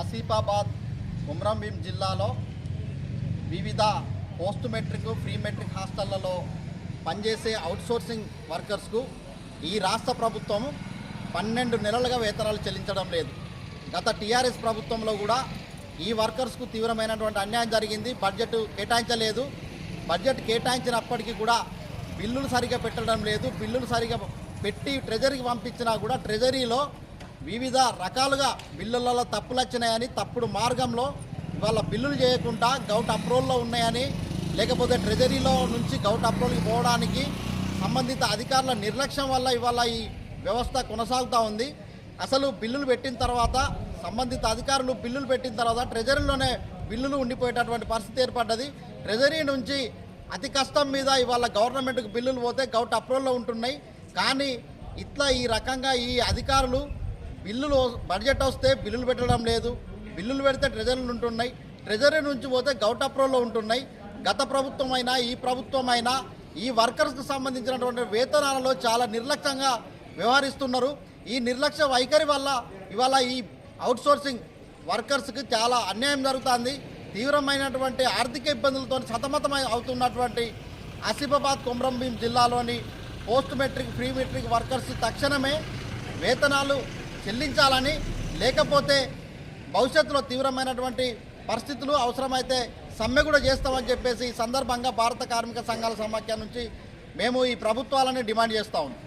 ఆసిఫాబాద్ భీం జిల్లాలో వివిధ post matric pre matric హాస్టళ్ళలో పనిచేసే అవుట్సోర్సింగ్ వర్కర్స్కు ఈ రాష్ట్ర ప్రభుత్వం పన్నెండు నెలలుగా వేతనాలు చెల్లించడం లేదు. గత టీఆర్ఎస్ ప్రభుత్వంలో కూడా ఈ వర్కర్స్కు తీవ్రమైనటువంటి అన్యాయం జరిగింది. బడ్జెట్ కేటాయించలేదు. బడ్జెట్ కేటాయించినప్పటికీ కూడా బిల్లులు సరిగా పెట్టడం లేదు. బిల్లులు సరిగా పెట్టి ట్రెజరీకి పంపించినా కూడా ట్రెజరీలో వివిధ రకాలుగా బిల్లులలో తప్పులు వచ్చినాయని తప్పుడు మార్గంలో ఇవాళ బిల్లులు చేయకుండా గౌట్ అప్రూవల్లో ఉన్నాయని లేకపోతే ట్రెజరీలో నుంచి గౌట్ అప్రూవల్కి పోవడానికి సంబంధిత అధికారుల నిర్లక్ష్యం వల్ల ఇవాళ ఈ వ్యవస్థ కొనసాగుతూ ఉంది. అసలు బిల్లులు పెట్టిన తర్వాత సంబంధిత అధికారులు బిల్లులు పెట్టిన తర్వాత ట్రెజరీలోనే బిల్లులు ఉండిపోయేటటువంటి పరిస్థితి ఏర్పడ్డది. ట్రెజరీ నుంచి అతి కష్టం మీద ఇవాళ గవర్నమెంట్కి బిల్లులు పోతే గౌట్ అప్రూవల్లో ఉంటున్నాయి. కానీ ఇట్లా ఈ రకంగా ఈ అధికారులు బిల్లులు బడ్జెట్ వస్తే బిల్లులు పెట్టడం లేదు. బిల్లులు పెడితే ట్రెజరీలు ఉంటున్నాయి. ట్రెజరీ నుంచి పోతే గౌట్ ఉంటున్నాయి. గత ప్రభుత్వం అయినా ఈ ప్రభుత్వం అయినా ఈ వర్కర్స్కి సంబంధించినటువంటి వేతనాలలో చాలా నిర్లక్ష్యంగా వ్యవహరిస్తున్నారు. ఈ నిర్లక్ష్య వైఖరి వల్ల ఇవాళ ఈ అవుట్సోర్సింగ్ వర్కర్స్కి చాలా అన్యాయం జరుగుతుంది. తీవ్రమైనటువంటి ఆర్థిక ఇబ్బందులతో సతమతమై అవుతున్నటువంటి ఆసిఫాబాద్ కొమ్రంభీం జిల్లాలోని post matric pre matric workers తక్షణమే వేతనాలు చెల్లించాలని లేకపోతే భవిష్యత్తులో తీవ్రమైనటువంటి పరిస్థితులు అవసరమైతే సమ్మె కూడా చేస్తామని చెప్పేసి ఈ సందర్భంగా భారత కార్మిక సంఘాల సమాఖ్య నుంచి మేము ఈ ప్రభుత్వాలని డిమాండ్ చేస్తా ఉన్నాం.